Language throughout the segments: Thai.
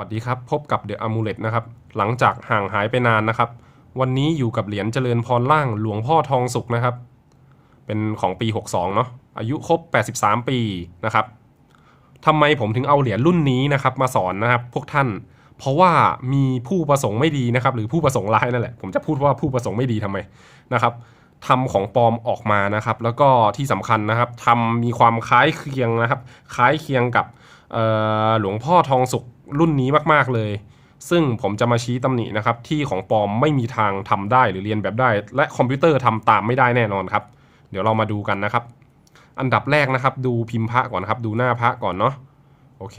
วัสดีครับ พบกับเดอะอ m มูเลตนะครับ หลังจากห่างหายไปนานนะครับ วันนี้อยู่กับเหรียญเจริญพรล่างหลวงพ่อทองสุขนะครับ เป็นของปี 62 เนาะอายุครบ 83 ปีนะครับทำไมผมถึงเอาเหรียญรุ่นนี้นะครับ มาสอนนะครับ พวกท่าน เพราะว่ามีผู้ประสงค์ไม่ดีนะครับ หรือผู้ประสงค์ร้ายนั่นแหละ ผมจะพูดว่าผู้ประสงค์ไม่ดีทำไมนะครับทำของปลอมออกมานะครับ แล้วก็ที่สำคัญนะครับทำมีความคล้ายเคียงนะครับ คล้ายเคียงกับหลวงพ่อทองสุข รุ่นนี้มากๆเลย ซึ่งผมจะมาชี้ตำหนินะครับ ที่ของปลอมไม่มีทางทำได้หรือเรียนแบบได้ และคอมพิวเตอร์ทำตามไม่ได้แน่นอนครับ เดี๋ยวเรามาดูกันนะครับ อันดับแรกนะครับ ดูพิมพ์พระก่อนครับ ดูหน้าพระก่อนเนาะโอเค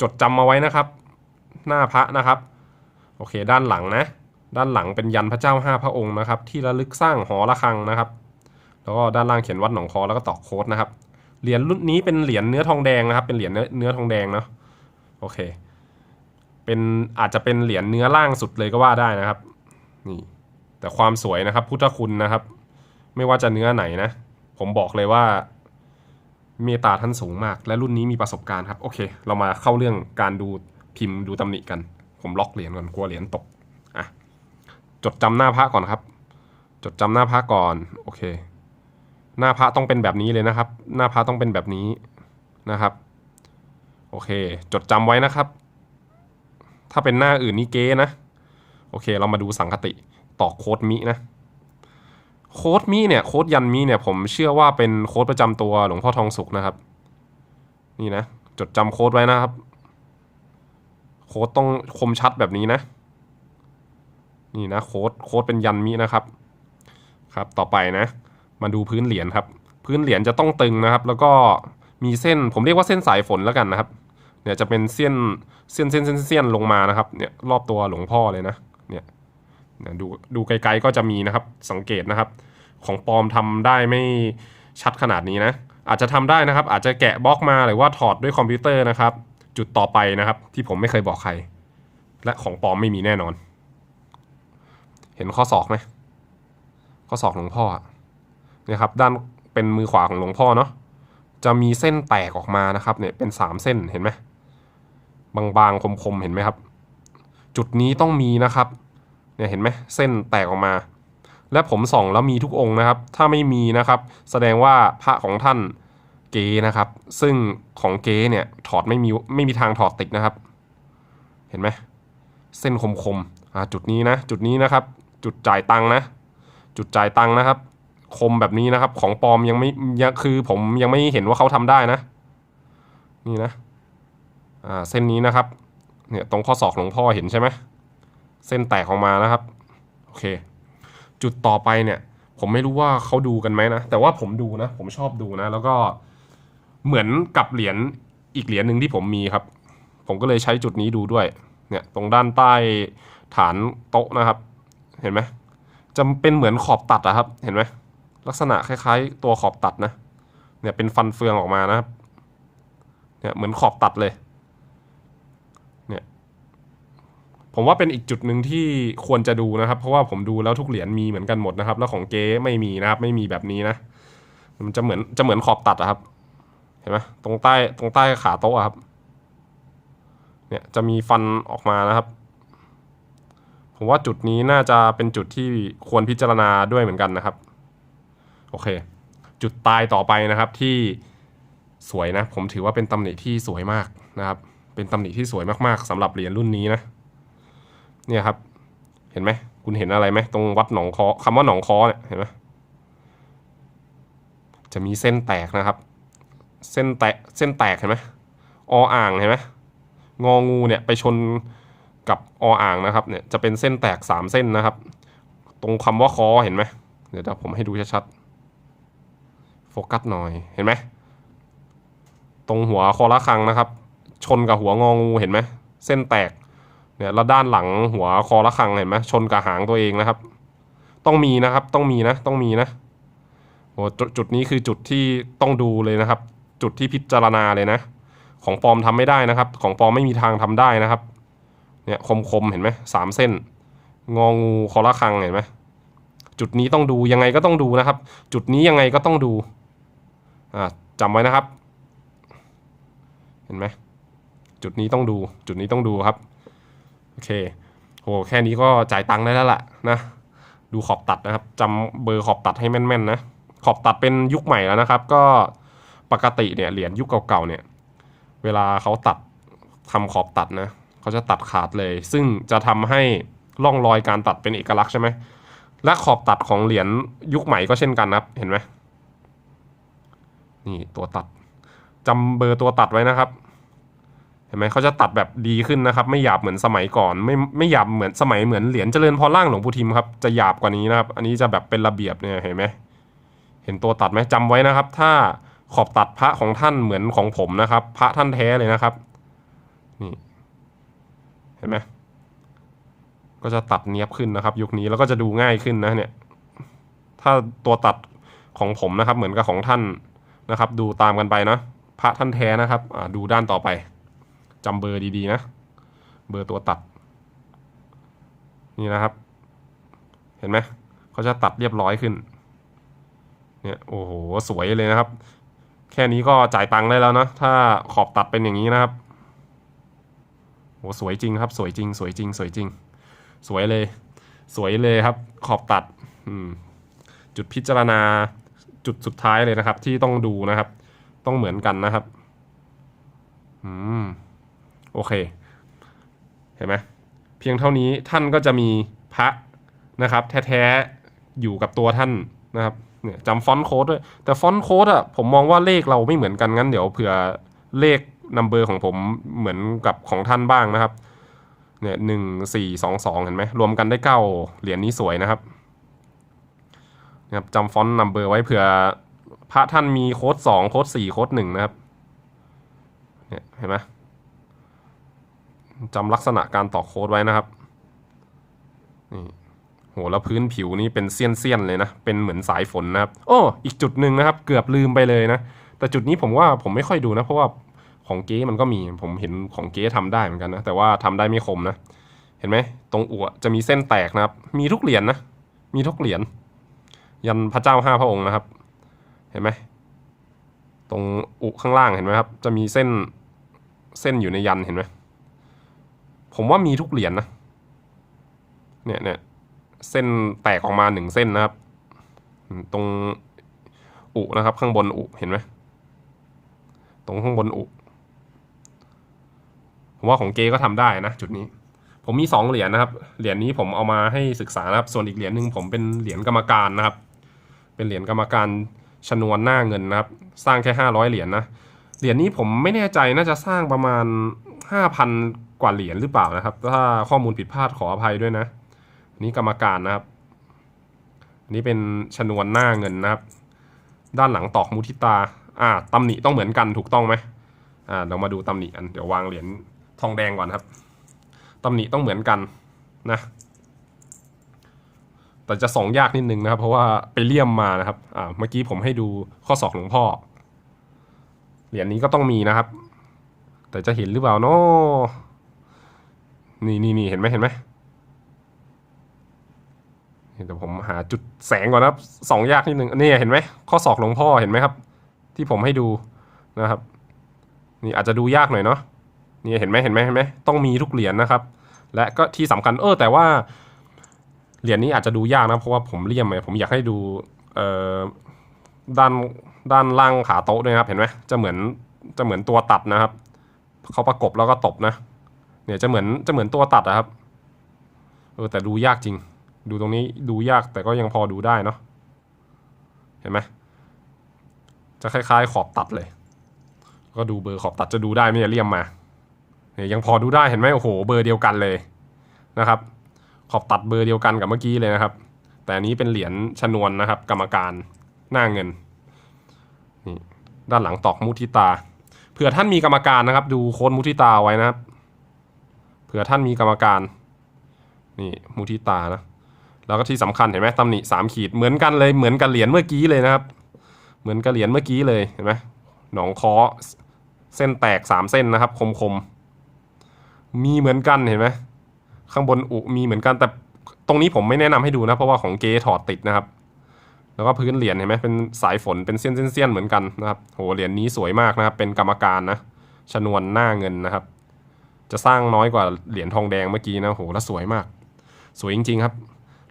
จดจำมาไว้นะครับ หน้าพระนะครับ โอเค ด้านหลังนะ ด้านหลังเป็นยันพระเจ้าห้าพระองค์นะครับ ที่ระลึกสร้างหอระฆังนะครับ แล้วก็ด้านล่างเขียนวัดหนองคอแล้วก็ตอกโค้ดนะครับเหรียญรุ่นนี้เป็นเหรียญเนื้อทองแดงนะครับ เป็นเหรียญเนื้อทองแดงเนาะโอเค เป็นอาจจะเป็นเหรียญเนื้อล่างสุดเลยก็ว่าได้นะครับ นี่แต่ความสวยนะครับ พุทธคุณนะครับ ไม่ว่าจะเนื้อไหนนะ ผมบอกเลยว่าเมตตาท่านสูงมาก และรุ่นนี้มีประสบการณ์ครับ โอเค เรามาเข้าเรื่องการดูพิมพ์ดูตำหนิกัน ผมล็อกเหรียญก่อนกลัวเหรียญตกอะจดจำหน้าพระก่อนครับ จดจำหน้าพระก่อนโอเค หน้าพระต้องเป็นแบบนี้เลยนะครับ หน้าพระต้องเป็นแบบนี้นะครับ โอเค จดจำไว้นะครับ ถ้าเป็นหน้าอื่นนี่เก๊นะ โอเค เรามาดูสังคติต่อโค้ดมินะ โค้ดมิเนี่ย โค้ดยันมิเนี่ย ผมเชื่อว่าเป็นโค้ดประจำตัวหลวงพ่อทองสุขนะครับ นี่นะ จดจำโค้ดไว้นะครับ โค้ดต้องคมชัดแบบนี้นะ นี่นะ โค้ด โค้ดเป็นยันมินะครับ ครับ ต่อไปนะ มาดูพื้นเหรียญครับ พื้นเหรียญจะต้องตึงนะครับ แล้วก็มีเส้น ผมเรียกว่าเส้นสายฝนแล้วกันนะครับ เนี่ยจะเป็นเส้นเส้นเส้นเส้นเส้นลงมานะครับเนี่ยรอบตัวหลวงพ่อเลยนะเนี่ยเนี่ยดูดูไกลๆก็จะมีนะครับสังเกตนะครับ ของปลอมทำได้ไม่ชัดขนาดนี้นะ อาจจะทำได้นะครับ อาจจะแกะบล็อกมาหรือว่าถอดด้วยคอมพิวเตอร์นะครับ จุดต่อไปนะครับ ที่ผมไม่เคยบอกใคร และของปลอมไม่มีแน่นอน เห็นข้อศอกไหมข้อศอกหลวงพ่ออะเนี่ยครับด้านเป็นมือขวาของหลวงพ่อเนาะจะมีเส้นแตกออกมานะครับเนี่ยเป็นสามเส้นเห็นไหม บางๆคมๆเห็นไหมครับ จุดนี้ต้องมีนะครับเนี่ยเห็นไหมเส้นแตกออกมา และผมส่องแล้วมีทุกองค์นะครับ ถ้าไม่มีนะครับ แสดงว่าพระของท่านเก๋นะครับ ซึ่งของเก๋เนี่ยถอดไม่มีไม่มีทางถอดติดนะครับ เห็นไหมเส้นคมๆอ่าจุดนี้นะ จุดนี้นะครับ จุดจ่ายตังค์นะ จุดจ่ายตังค์นะครับ คมแบบนี้นะครับ ของปลอมยังไม่ยังคือผมยังไม่เห็นว่าเขาทำได้นะ นี่นะ เส้นนี้นะครับเนี่ยตรงข้อศอกหลวงพ่อเห็นใช่ไหมเส้นแตกออกมานะครับโอเค จุดต่อไปเนี่ยผมไม่รู้ว่าเขาดูกันไหมนะ แต่ว่าผมดูนะ ผมชอบดูนะ แล้วก็เหมือนกับเหรียญอีกเหรียญหนึ่งที่ผมมีครับ ผมก็เลยใช้จุดนี้ดูด้วย เนี่ยตรงด้านใต้ฐานโต๊ะนะครับ เห็นไหมจะเป็นเหมือนขอบตัดอะครับ เห็นไหมลักษณะคล้ายๆ ตัวขอบตัดนะ เนี่ยเป็นฟันเฟืองออกมานะครับ เนี่ยเหมือนขอบตัดเลยเนี่ย ผมว่าเป็นอีกจุดหนึ่งที่ควรจะดูนะครับ เพราะว่าผมดูแล้วทุกเหรียญมีเหมือนกันหมดนะครับ แล้วของเก๊ไม่มีนะครับไม่มีแบบนี้นะ มันจะเหมือนจะเหมือนขอบตัดอะครับเห็นไหมตรงใต้ตรงใต้ขาโต๊ะอะครับ เนี่ยจะมีฟันออกมานะครับ ผมว่าจุดนี้น่าจะเป็นจุดที่ควรพิจารณาด้วยเหมือนกันนะครับ โอเค จุดตายต่อไปนะครับที่สวยนะ ผมถือว่าเป็นตำหนิที่สวยมากนะครับ เป็นตำหนิที่สวยมากๆสำหรับเหรียญรุ่นนี้นะ เนี่ยครับ เห็นไหมคุณเห็นอะไรไหมตรงวัดหนองคอคำว่าหนองคอเนี่ยเห็นไหมจะมีเส้นแตกนะครับ เส้นแตกเส้นแตกเห็นไหมออ่างเห็นไหมงองูเนี่ยไปชนกับออ่างนะครับเนี่ยจะเป็นเส้นแตกสามเส้นนะครับ ตรงคำว่าคอเห็นไหมเดี๋ยวผมให้ดูชัดๆโฟกัสหน่อยเห็นไหมตรงหัวคอระฆังนะครับ ชนกับหัวงองูเห็นไหมเส้นแตก เนี่ยแล้วด้านหลังหัวคอระฆังเห็นไหมชนกับหางตัวเองนะครับ ต้องมีนะครับต้องมีนะต้องมีนะโอ้จุดจุดนี้คือจุดที่ต้องดูเลยนะครับ จุดที่พิจารณาเลยนะ ของปลอมทำไม่ได้นะครับ ของปลอมไม่มีทางทำได้นะครับ เนี่ยคมๆเห็นไหมสามเส้น งองูคอระฆังเห็นไหมจุดนี้ต้องดูยังไงก็ต้องดูนะครับ จุดนี้ยังไงก็ต้องดูอ่าจำไว้นะครับ เห็นไหมจุดนี้ต้องดู จุดนี้ต้องดูครับ โอเคโหแค่นี้ก็จ่ายตังค์ได้แล้วล่ะนะดูขอบตัดนะครับจำเบอร์ขอบตัดให้แม่นๆนะขอบตัดเป็นยุคใหม่แล้วนะครับ ก็ปกติเนี่ยเหรียญยุคเก่าๆเนี่ยเวลาเขาตัดทำขอบตัดนะเขาจะตัดขาดเลย ซึ่งจะทำให้ร่องรอยการตัดเป็นเอกลักษณ์ใช่ไหมและขอบตัดของเหรียญยุคใหม่ก็เช่นกันนะครับ เห็นไหมนี่ตัวตัดจำเบอร์ตัวตัดไว้นะครับ เห็นไหมเขาจะตัดแบบดีขึ้นนะครับ ไม่หยาบเหมือนสมัยก่อน ไม่ไม่หยาบเหมือนสมัยเหมือนเหรียญเจริญพรล่างหลวงปู่ทิมครับจะหยาบกว่านี้นะครับ อันนี้จะแบบเป็นระเบียบเนี่ยเห็นไหมเห็นตัวตัดไหมจำไว้นะครับ ถ้าขอบตัดพระของท่านเหมือนของผมนะครับ พระท่านแท้เลยนะครับนี่เห็นไหมก็จะตัดเนียบขึ้นนะครับ ยุคนี้แล้วก็จะดูง่ายขึ้นนะเนี่ย ถ้าตัวตัดของผมนะครับ เหมือนกับของท่านนะครับ ดูตามกันไปนะพระท่านแท้นะครับดูด้านต่อไป จำเบอร์ดีๆนะ เบอร์ตัวตัด นี่นะครับ เห็นไหมเขาจะตัดเรียบร้อยขึ้น เนี่ยโอ้โหสวยเลยนะครับ แค่นี้ก็จ่ายตังค์ได้แล้วนะ ถ้าขอบตัดเป็นอย่างนี้นะครับโหสวยจริงครับ สวยจริง สวยจริง สวยจริง สวยเลย สวยเลยครับ ขอบตัดจุดพิจารณาจุดสุดท้ายเลยนะครับ ที่ต้องดูนะครับ ต้องเหมือนกันนะครับ อืม โอเค เห็นไหมเพียงเท่านี้ท่านก็จะมีพระนะครับ แท้ๆอยู่กับตัวท่านนะครับเนี่ยจำฟอนต์โค้ดด้วย แต่ฟอนต์โค้ดอะผมมองว่าเลขเราไม่เหมือนกันงั้นเดี๋ยวเผื่อเลขนัมเบอร์ของผมเหมือนกับของท่านบ้างนะครับเนี่ยหนึ่งสี่สองสองเห็นไหมรวมกันได้เก้าเหรียญนี้สวยนะครับนะครับจำฟอนต์นัมเบอร์ไว้เผื่อพระท่านมีโค้ดสองโค้ดสี่โค้ดหนึ่งนะครับเนี่ยเห็นไหม จำลักษณะการต่อโค้ดไว้นะครับนี่โหแล้วพื้นผิวนี่เป็นเสี้ยนๆเลยนะ เป็นเหมือนสายฝนนะครับโอ้อีกจุดหนึ่งนะครับ เกือบลืมไปเลยนะ แต่จุดนี้ผมว่าผมไม่ค่อยดูนะ เพราะว่าของเก๊มันก็มีผมเห็นของเก๊ทำได้เหมือนกันนะ แต่ว่าทำได้ไม่คมนะ เห็นไหมตรงอัวจะมีเส้นแตกนะครับ มีทุกเหรียญนะ มีทุกเหรียญยันพระเจ้าห้าพระองค์นะครับ เห็นไหมตรงอุข้างล่างเห็นไหมครับ จะมีเส้นเส้นอยู่ในยันเห็นไหม ผมว่ามีทุกเหรียญนะ เนี่ยเนี่ยเส้นแตกออกมาหนึ่งเส้นนะครับ ตรงอุนะครับ ข้างบนอุเห็นไหมตรงข้างบนอุผมว่าของเกก็ทำได้นะจุดนี้ ผมมีสองเหรียญนะครับ เหรียญนี้ผมเอามาให้ศึกษานะครับ ส่วนอีกเหรียญหนึ่งผมเป็นเหรียญกรรมการนะครับ เป็นเหรียญกรรมการชนวนหน้าเงินนะครับ สร้างแค่ห้าร้อยเหรียญนะเหรียญนี้ผมไม่แน่ใจน่าจะสร้างประมาณ ห้าพันกว่าเหรียญหรือเปล่านะครับ ถ้าข้อมูลผิดพลาดขออภัยด้วยนะนนี้กรรมการนะครับอันนี้เป็นชนวนหน้าเงินนะครับ ด้านหลังตอกมุทิตาอ่าตำหนิต้องเหมือนกันถูกต้องไหมอ่าเรามาดูตำหนิอันเดี๋ยววางเหรียญทองแดงก่อนครับตำหนิต้องเหมือนกันนะแต่จะส่องยากนิดนึงนะครับ เพราะว่าไปเลี่ยมมานะครับอ่าเมื่อกี้ผมให้ดูข้อศอกหลวงพ่อเหรียญนี้ก็ต้องมีนะครับ แต่จะเห็นหรือเปล่าเนาะนี่นี่นี่เห็นไหมเห็นไหมเดี๋ยวผมหาจุดแสงก่อนนะครับสองยากนิดนึงนี่เห็นไหมข้อศอกหลวงพ่อเห็นไหมครับ ที่ผมให้ดูนะครับ นี่อาจจะดูยากหน่อยเนาะนี่เห็นไหมเห็นไหมเห็นไหมต้องมีทุกเหรียญนะครับ และก็ที่สำคัญเออแต่ว่าเหรียญนี้อาจจะดูยากนะเพราะว่าผมเลี่ยมไงผมอยากให้ดูเอ่อด้านด้านล่างขาโต๊ะด้วยครับ เห็นไหมจะเหมือนจะเหมือนตัวตัดนะครับ เขาประกบแล้วก็ตบนะ เนี่ยจะเหมือนจะเหมือนตัวตัดนะครับเออแต่ดูยากจริง ดูตรงนี้ดูยากแต่ก็ยังพอดูได้เนาะเห็นไหมจะคล้ายๆขอบตัดเลย ก็ดูเบอร์ขอบตัดจะดูได้ไม่เลี่ยมมาเนี่ยยังพอดูได้เห็นไหมโอ้โห เบอร์เดียวกันเลยนะครับ ขอบตัดเบอร์เดียวกันกับเมื่อกี้เลยนะครับ แต่อันนี้เป็นเหรียญชนวนนะครับ กรรมการหน้าเงินนี่ด้านหลังตอกมุทิตา ผื่อท่านมีกรรมการนะครับ ดูโค้ดมุทิตาไว้นะครับ เผื่อท่านมีกรรมการ นี่มุทิตานะ แล้วก็ที่สำคัญเห็นไหมตำหนิสามขีดเหมือนกันเลยเหมือนกับเหรียญเมื่อกี้เลยนะครับ เหมือนกับเหรียญเมื่อกี้เลยเห็นไหมหนองคอเส้นแตกสามเส้นนะครับ คมคมมีเหมือนกันเห็นไหมข้างบนอุมีเหมือนกันแต่ตรงนี้ผมไม่แนะนำให้ดูนะ เพราะว่าของเกถอดติดนะครับ แล้วก็พื้นเหรียญเห็นไหมเป็นสายฝนเป็นเส้นๆเหมือนกันนะครับโหเหรียญนี้สวยมากนะครับ เป็นกรรมการนะชนวนหน้าเงินนะครับ จะสร้างน้อยกว่าเหรียญทองแดงเมื่อกี้นะโหแล้วสวยมาก สวยจริง ๆ ครับ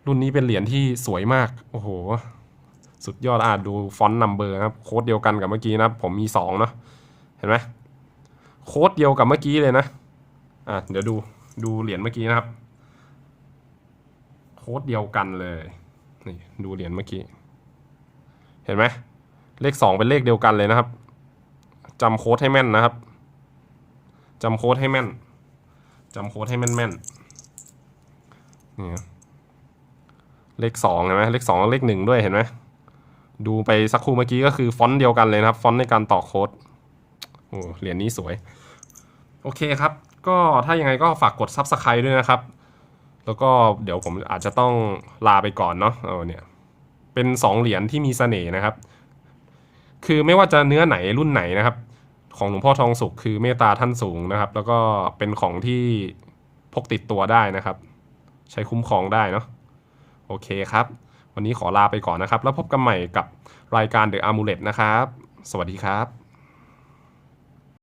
รุ่นนี้เป็นเหรียญที่สวยมากโอ้โห สุดยอดอะดูฟอนต์นัมเบอร์นะครับโค้ดเดียวกันกับเมื่อกี้นะผมมีสองเนาะเห็นไหมโค้ดเดียวกับเมื่อกี้เลยนะอะเดี๋ยวดูดูเหรียญเมื่อกี้นะครับ โค้ดเดียวกันเลยนี่ดูเหรียญเมื่อกี้ เห็นไหมเลขสองเป็นเลขเดียวกันเลยนะครับจำโค้ดให้แม่นนะครับจำโค้ดให้แม่นจำโค้ดให้แม่นแม่นๆนี่เลขสองเห็นไหมเลขสองเลขหนึ่งด้วยเห็นไหมดูไปสักครู่เมื่อกี้ก็คือฟอนต์เดียวกันเลยนะครับ ฟอนต์ในการต่อโค้ดโอ้เหรียญนี้สวย โอเคครับ ก็ถ้ายังไงก็ฝากกด Subscribe ด้วยนะครับ แล้วก็เดี๋ยวผมอาจจะต้องลาไปก่อนเนาะเออเนี่ย เป็น 2 เหรียญที่มีเสน่ห์นะครับ คือไม่ว่าจะเนื้อไหนรุ่นไหนนะครับ ของหลวงพ่อทองสุขคือเมตตาท่านสูงนะครับ แล้วก็เป็นของที่พกติดตัวได้นะครับ ใช้คุ้มครองได้เนาะโอเคครับ วันนี้ขอลาไปก่อนนะครับ แล้วพบกันใหม่กับรายการ The Amulet นะครับ สวัสดีครับ